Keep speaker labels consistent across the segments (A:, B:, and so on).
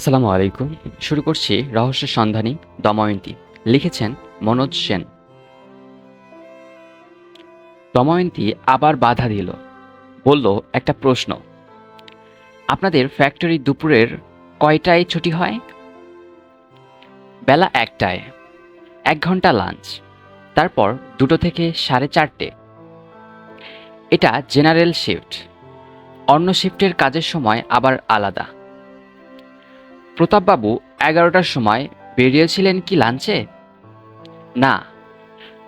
A: আসসালামু আলাইকুম। শুরু করছি রহস্যের সন্ধানী দময়ন্তী। লিখেছেন মনোজ সেন। দময়ন্তী আবার বাধা দিল। বলল, একটা প্রশ্ন। আপনাদের ফ্যাক্টরি দুপুরের কয়টায় ছুটি হয়? বেলা একটায়। এক ঘণ্টা লাঞ্চ। তারপর দুটো থেকে সাড়ে চারটে। এটা জেনারেল শিফট। অন্য শিফটের কাজের সময় আবার আলাদা। প্রতাপবাবু এগারোটার সময় বেরিয়েছিলেন কি লাঞ্চে? না,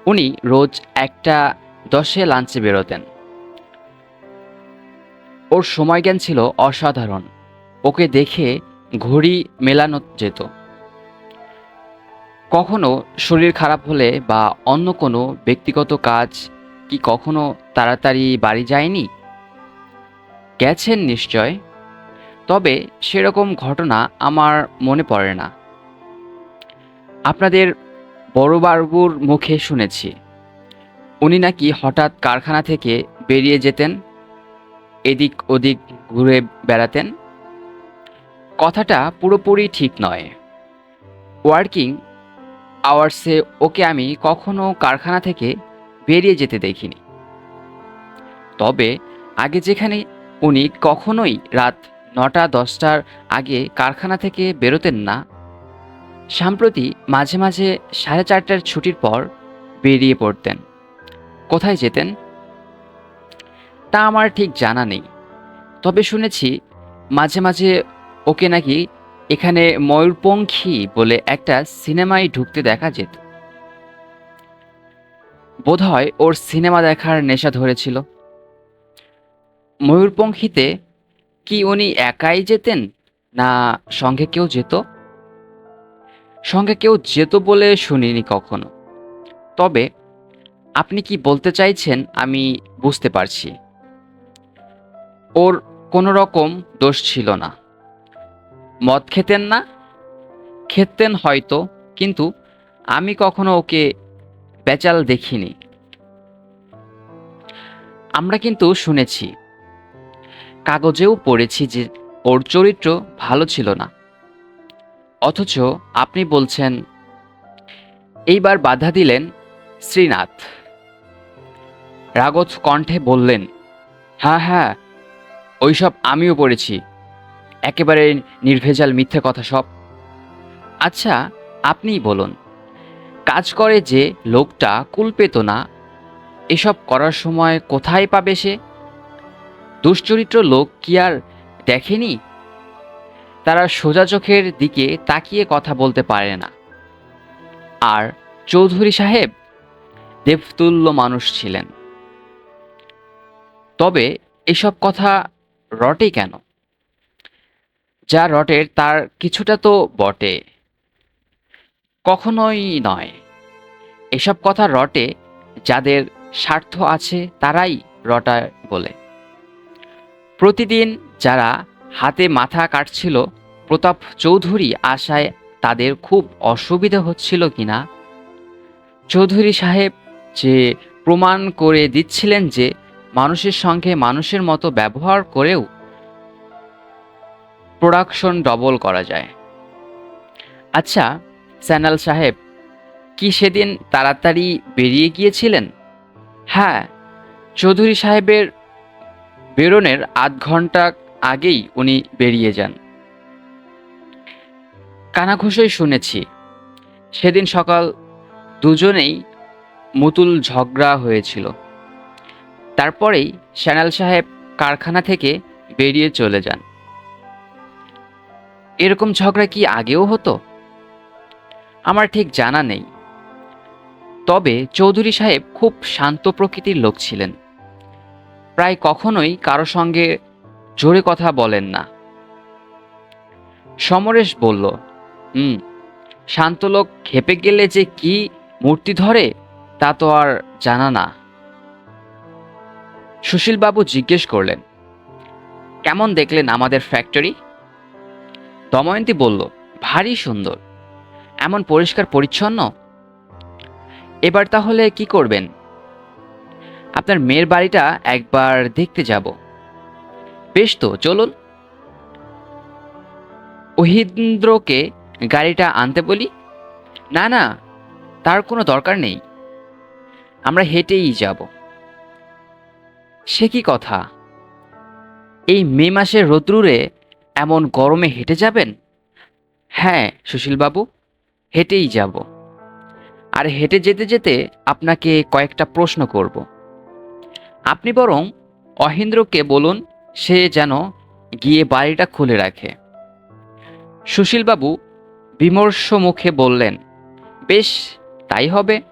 A: উনি রোজ একটা দশে লাঞ্চে বেরোতেন। ওর সময়জ্ঞান ছিল অসাধারণ। ওকে দেখে ঘড়ি মেলানো যেত। কখনো শরীর খারাপ হলে বা অন্য কোনো ব্যক্তিগত কাজ কি কখনো তাড়াতাড়ি বাড়ি যায়নি? গেছেন নিশ্চয়? তবে সেরকম ঘটনা আমার মনে পড়ে না। আপনাদের বড়বাবুর মুখে শুনেছি। উনি নাকি হঠাৎ কারখানা থেকে বেরিয়ে যেতেন, এদিক ওদিক ঘুরে বেড়াতেন। কথাটা পুরোপুরি ঠিক নয়। ওয়ার্কিং আওয়ার্সে ওকে আমি কখনো কারখানা থেকে বেরিয়ে যেতে দেখিনি। তবে আগে যেখানে উনি কখনোই রাত নটা, দশটার আগে কারখানা থেকে বেরোতেন না। সাম্প্রতি মাঝে মাঝে সাড়ে চারটার ছুটির পর বেরিয়ে পড়তেন। কোথায় যেতেন? তা আমার ঠিক জানা নেই। তবে শুনেছি মাঝে মাঝে ওকে নাকি এখানে ময়ূরপঙ্খী বলে একটা সিনেমায় ঢুকতে দেখা যেত। বোধহয় ওর সিনেমা দেখার নেশা ধরেছিল। ময়ূরপঙ্খীতে কি উনি একাই যেতেন, না সঙ্গে কেউ যেত? সঙ্গে কেউ যেত বলে শুনিনি কখনো। তবে আপনি কি বলতে চাইছেন আমি বুঝতে পারছি। ওর কোনো রকম দোষ ছিল না। মদ খেতেন না, খেতেন হয়তো, কিন্তু আমি কখনো ওকে বেচাল দেখিনি। আমরা কিন্তু শুনেছি কাগজেও পড়েছি যে ওর চরিত্র ভালো ছিল না। অথচ আপনি বলছেন, এইবার বাধা দিলেন শ্রীনাথ। রাগত কণ্ঠে বললেন হ্যাঁ হ্যাঁ ওইসব আমিও পড়েছি। একেবারে নির্ভেজাল মিথ্যে কথা সব। আচ্ছা আপনিই বলুন, কাজ করে যে লোকটা কুল পেত না, এসব করার সময় কোথায় পাবে সে? দুশ্চরিত্র লোক কি আর দেখেনি? তারা সোজা চোখের দিকে তাকিয়ে কথা বলতে পারে না। আর চৌধুরী সাহেব দেবতুল্য মানুষ ছিলেন। তবে এসব কথা রটে কেন? যা রটের তার কিছুটা তো বটে। কখনোই নয়। এসব কথা রটে যাদের স্বার্থ আছে তারাই রটায় বলে। প্রতিদিন যারা হাতে মাথা কাটছিল, প্রতাপ চৌধুরী আশায় তাদের খুব অসুবিধা হচ্ছিল কিনা? চৌধুরী সাহেব যে প্রমাণ করে দিচ্ছিলেন যে মানুষের সঙ্গে মানুষের মতো ব্যবহার করেও প্রোডাকশন ডবল করা যায়। আচ্ছা স্যানাল সাহেব, কি সেদিন তাড়াতাড়ি বেরিয়ে গিয়েছিলেন? হ্যাঁ চৌধুরী সাহেবের বেরোনের আধ ঘণ্টা আগেই উনি বেরিয়ে যান। কানাঘুষোই শুনেছি, সেদিন সকাল দুজনেই মুতুল ঝগড়া হয়েছিল। তারপরেই শ্যানাল সাহেব কারখানা থেকে বেরিয়ে চলে যান। এরকম ঝগড়া কি আগেও হতো? আমার ঠিক জানা নেই। তবে চৌধুরী সাহেব খুব শান্ত প্রকৃতির লোক ছিলেন। প্রায় কখনোই কারও সঙ্গে জোরে কথা বলেন না। সমরেশ বলল, হুম শান্তলোক খেপে গেলে যে কি মূর্তি ধরে, তা তো আর জানা না। সুশীলবাবু জিজ্ঞেস করলেন, কেমন দেখলেন আমাদের ফ্যাক্টরি দময়ন্তী বলল, ভারী সুন্দর। এমন পরিষ্কার পরিচ্ছন্ন এবার তাহলে কি করবেন? আপনার মেয়ের বাড়িটা একবার দেখতে যাব। বেশ তো, চলুন। অহিন্দ্রকে গাড়িটা আনতে বলি। না না, তার কোনো দরকার নেই। আমরা হেঁটেই যাব। সে কি কথা? এই মে মাসের রোদ্রুরে এমন গরমে হেঁটে যাবেন? হ্যাঁ সুশীলবাবু, হেঁটেই যাব। আর হেঁটে যেতে যেতে আপনাকে কয়েকটা প্রশ্ন করব। আপনি বরং অহেন্দ্রকে বলুন, সে যেন গিয়ে বাড়িটা খুলে রাখে। সুশীলবাবু বিমর্ষ মুখে বললেন, বেশ, তাই হবে।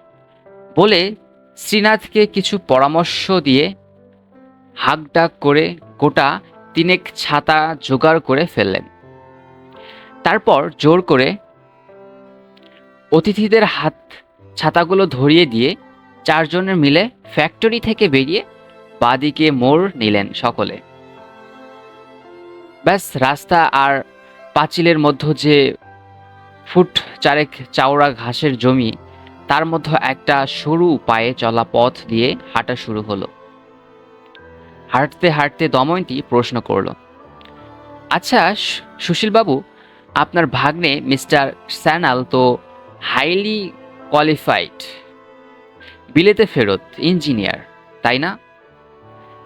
A: বলে শ্রীনাথকে কিছু পরামর্শ দিয়ে হাঁকডাক করে গোটা তিনেক ছাতা জোগাড় করে ফেললেন। তারপর জোর করে অতিথিদের হাত ছাতাগুলো ধরিয়ে দিয়ে চারজনের মিলে ফ্যাক্টরি থেকে বেরিয়ে বাদিকে মোড় নিলেন সকলে। ব্যাস, রাস্তা আর পাঁচিলের মধ্য যে ফুট চারেক চাওড়া ঘাসের জমি, তার মধ্যে একটা সরু পায়ে চলা পথ দিয়ে হাঁটা শুরু হলো। হাঁটতে হাঁটতে দময়ন্তী প্রশ্ন করল আচ্ছা সুশীলবাবু, আপনার ভাগ্নে মিস্টার স্যানাল তো হাইলি কোয়ালিফাইড, বিলেতে ফেরত, ইঞ্জিনিয়ার, তাই না?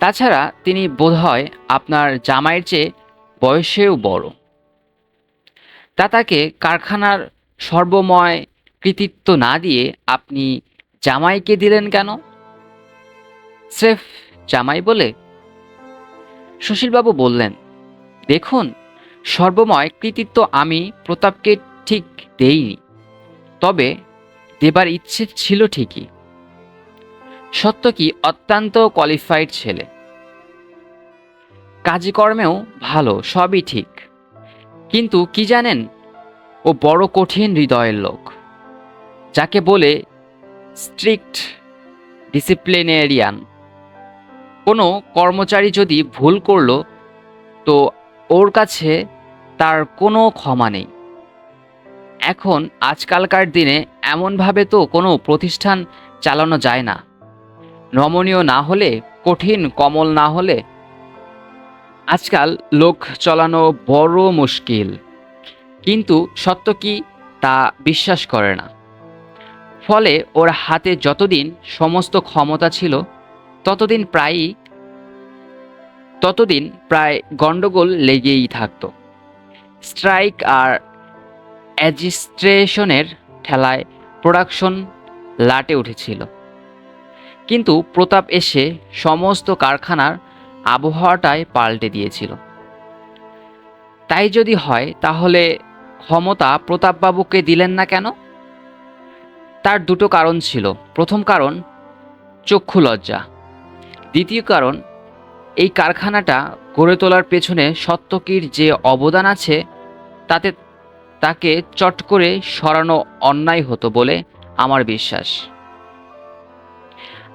A: তাছাড়া তিনি বোধহয় আপনার জামাইয়ের চেয়ে বয়সেও বড়। তা তাকে কারখানার সর্বময় কৃতিত্ব না দিয়ে আপনি জামাইকে দিলেন কেন? স্রেফ জামাই বলে? সুশীলবাবু বললেন, দেখুন, সর্বময় কৃতিত্ব আমি প্রতাপকে ঠিক দেইনি, তবে দেবার ইচ্ছে ছিল ঠিকই। সত্য কি, অত্যন্ত কোয়ালিফাইড ছেলে। কাজকর্মেও ভালো, সবই ঠিক। কিন্তু কি জানেন? ও বড় কঠিন হৃদয়ের লোক। যাকে বলে স্ট্রিক্ট ডিসিপ্লিনেরিয়ান কোনো কর্মচারী যদি ভুল করল, তো ওর কাছে তার কোনো ক্ষমা নেই। এখন আজকালকার দিনে এমনভাবে তো কোনো প্রতিষ্ঠান চালানো যায় না। নমনীয় না হলে, কঠিন কমল না হলে আজকাল লোক চলানো বড় মুশকিল। কিন্তু সত্য কি তা বিশ্বাস করে না। ফলে ওর হাতে যতদিন সমস্ত ক্ষমতা ছিল, ততদিন প্রায়ই, ততদিন প্রায় গন্ডগোল লেগেই থাকত। স্ট্রাইক আর অ্যাজিস্ট্রেশনের ঠেলায় প্রোডাকশন লাটে উঠেছিল। কিন্তু প্রতাপ এসে সমস্ত কারখানার আবহাওয়াটাই পাল্টে দিয়েছিল। তাই যদি হয়, তাহলে ক্ষমতা প্রতাপবাবুকে দিলেন না কেন? তার দুটো কারণ ছিল। প্রথম কারণ, চক্ষু লজ্জা। দ্বিতীয় কারণ, এই কারখানাটা গড়ে তোলার পেছনে সত্যকির যে অবদান আছে, তাতে তাকে চট করে সরানো অন্যায় হতো বলে আমার বিশ্বাস।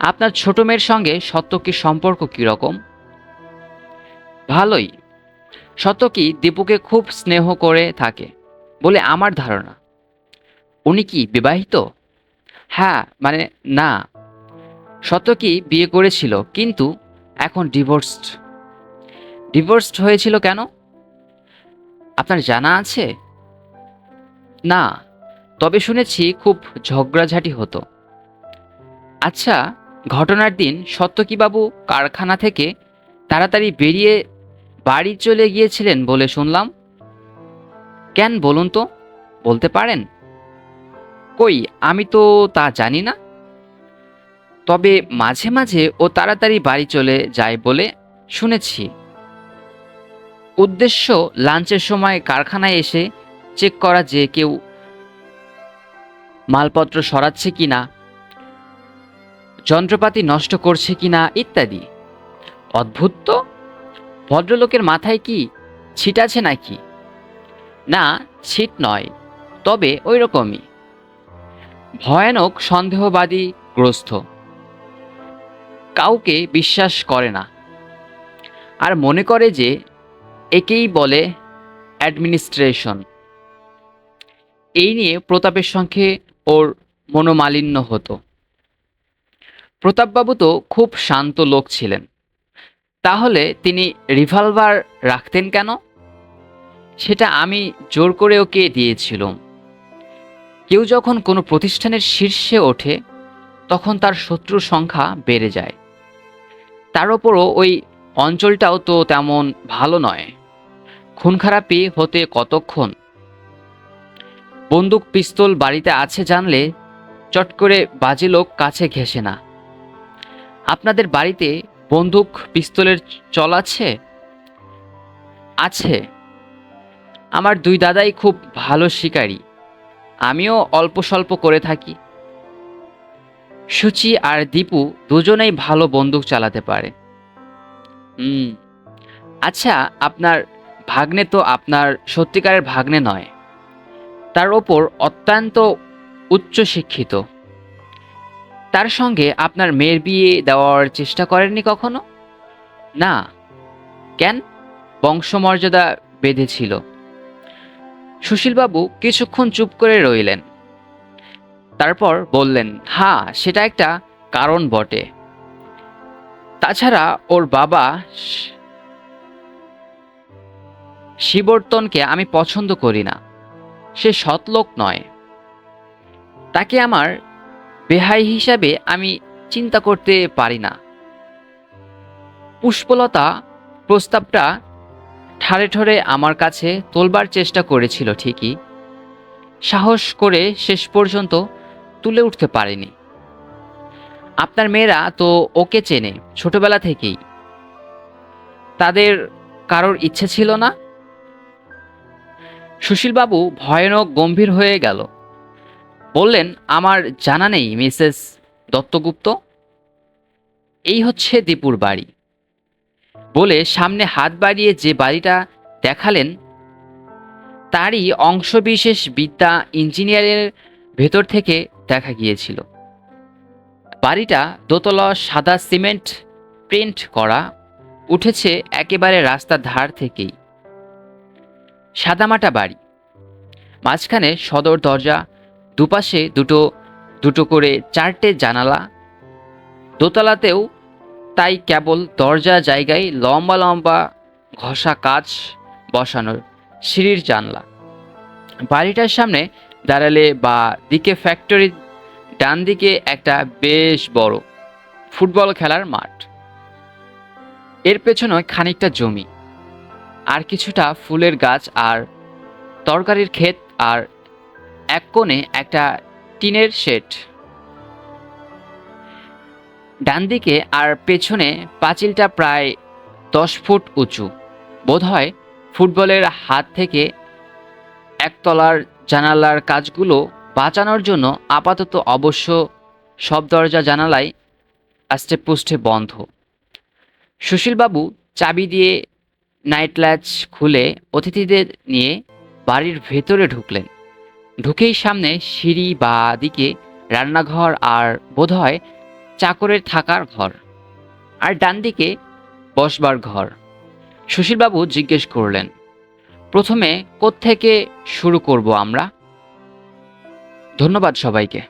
A: আপনার ছোট মেয়ের সঙ্গে সত্যকির সম্পর্ক কীরকম? ভালোই। সত্যকি দীপুকে খুব স্নেহ করে থাকে বলে আমার ধারণা। উনি কি বিবাহিত? হ্যাঁ মানে না। সত্যকি বিয়ে করেছিল, কিন্তু এখন ডিভোর্সড। ডিভোর্সড হয়েছিল কেন? আপনার জানা আছে? না, তবে শুনেছি খুব ঝগড়াঝাটি হতো। আচ্ছা ঘটনার দিন সত্যকীবাবু কারখানা থেকে তাড়াতাড়ি বেরিয়ে বাড়ি চলে গিয়েছিলেন বলে শুনলাম। কেন বলুন তো? বলতে পারেন? কই, আমি তো তা জানি না। তবে মাঝে মাঝে ও তাড়াতাড়ি বাড়ি চলে যায় বলে শুনেছি। উদ্দেশ্য লাঞ্চের সময় কারখানায় এসে চেক করা যে কেউ মালপত্র সরাচ্ছে কিনা, যন্ত্রপাতি নষ্ট করছে কিনা ইত্যাদি। অদ্ভুত তো। ভদ্রলোকের মাথায় কি ছিট আছে নাকি? না, ছিট নয়, তবে ওই রকমই ভয়ানক সন্দেহবাদী গ্রস্ত। কাউকে বিশ্বাস করে না। আর মনে করে যে একেই বলে অ্যাডমিনিস্ট্রেশন। এই নিয়ে প্রতাপের সঙ্গে ওর মনোমালিন্য হতো। প্রতাপবাবু তো খুব শান্ত লোক ছিলেন। তাহলে তিনি রিভলভার রাখতেন কেন? সেটা আমি জোর করে ওকে দিয়েছিলাম। কেউ যখন কোনো প্রতিষ্ঠানের শীর্ষে ওঠে, তখন তার শত্রুর সংখ্যা বেড়ে যায়। তার ওপরও ওই অঞ্চলটাও তো তেমন ভালো নয়। খুন খারাপি হতে কতক্ষণ? বন্দুক, পিস্তল বাড়িতে আছে জানলে চট করে বাজে লোক কাছে ঘেসে না। আপনাদের বাড়িতে বন্দুক, পিস্তলের চল আছে? আছে। আমার দুই দাদাই খুব ভালো শিকারী। আমিও অল্প স্বল্প করে থাকি। সুচি আর দীপু দুজনেই ভালো বন্দুক চালাতে পারে। হুম আচ্ছা আপনার ভাগ্নে তো আপনার সত্যিকারের ভাগ্নে নয়। তার ওপর অত্যন্ত উচ্চ শিক্ষিত তার সঙ্গে আপনার মেয়ের বিয়ে দেওয়ার চেষ্টা করেননি কখনো? না। কেন? বংশমর্যাদা বেঁধেছিল। সুশীলবাবু কিছুক্ষণ চুপ করে রইলেন। তারপর বললেন হ্যাঁ সেটা একটা কারণ বটে। তাছাড়া ওর বাবা শিবর্তনকে আমি পছন্দ করি না। সে সৎলোক নয়। তাকে আমার বেহাই হিসাবে আমি চিন্তা করতে পারি না। পুষ্পলতা প্রস্তাবটা ঠারে ঠরে আমার কাছে তোলবার চেষ্টা করেছিল ঠিকই। সাহস করে শেষ পর্যন্ত তুলে উঠতে পারেনি। আপনার মেয়েরা তো ওকে চেনে, ছোটবেলা থেকেই। তাদের কারোর ইচ্ছে ছিল না? সুশীলবাবু ভয়ানক গম্ভীর হয়ে গেল। বললেন, আমার জানা নেই, মিসেস দত্তগুপ্ত। এই হচ্ছে দীপুর বাড়ি। বলে সামনে হাত বাড়িয়ে যে বাড়িটা দেখালেন, তারই অংশবিশেষ বিদ্যা ইঞ্জিনিয়ারের ভেতর থেকে দেখা গিয়েছিল। বাড়িটা দোতলা সাদা সিমেন্ট প্রিন্ট করা, উঠেছে একেবারে রাস্তার ধার থেকেই। সাদামাটা বাড়ি। মাঝখানে সদর দরজা দুপাশে দুটো দুটো করে চারটে জানালা। দোতলাতেও তাই কেবল দরজা জায়গায় লম্বা লম্বা ঘষা কাচ বসানোর সিঁড়ির জানলা। বাড়িটার সামনে দাঁড়ালে বা দিকে ফ্যাক্টরির ডান দিকে একটা বেশ বড় ফুটবল খেলার মাঠ। এর পেছনে খানিকটা জমি। আর কিছুটা ফুলের গাছ আর তরকারির ক্ষেত আর এক কোণে একটা টিনের শেড। ডান দিকে আর পেছনে পাঁচিলটা প্রায় দশ ফুট উঁচু। বোধহয় ফুটবলের হাত থেকে একতলার জানালার কাজগুলো বাঁচানোর জন্য আপাতত অবশ্য সব দরজা জানালায় আস্তে পুষ্টে বন্ধ। সুশীলবাবু চাবি দিয়ে নাইট ল্যাচ খুলে অতিথিদের নিয়ে বাড়ির ভেতরে ঢুকলেন। ঢুকেই সামনে সিঁড়ি বা দিকে রান্নাঘর আর বোধহয় চাকরের থাকার ঘর আর ডান দিকে বসবার ঘর। সুশীলবাবু জিজ্ঞেস করলেন, প্রথমে কোত্থেকে শুরু করব আমরা? ধন্যবাদ সবাইকে।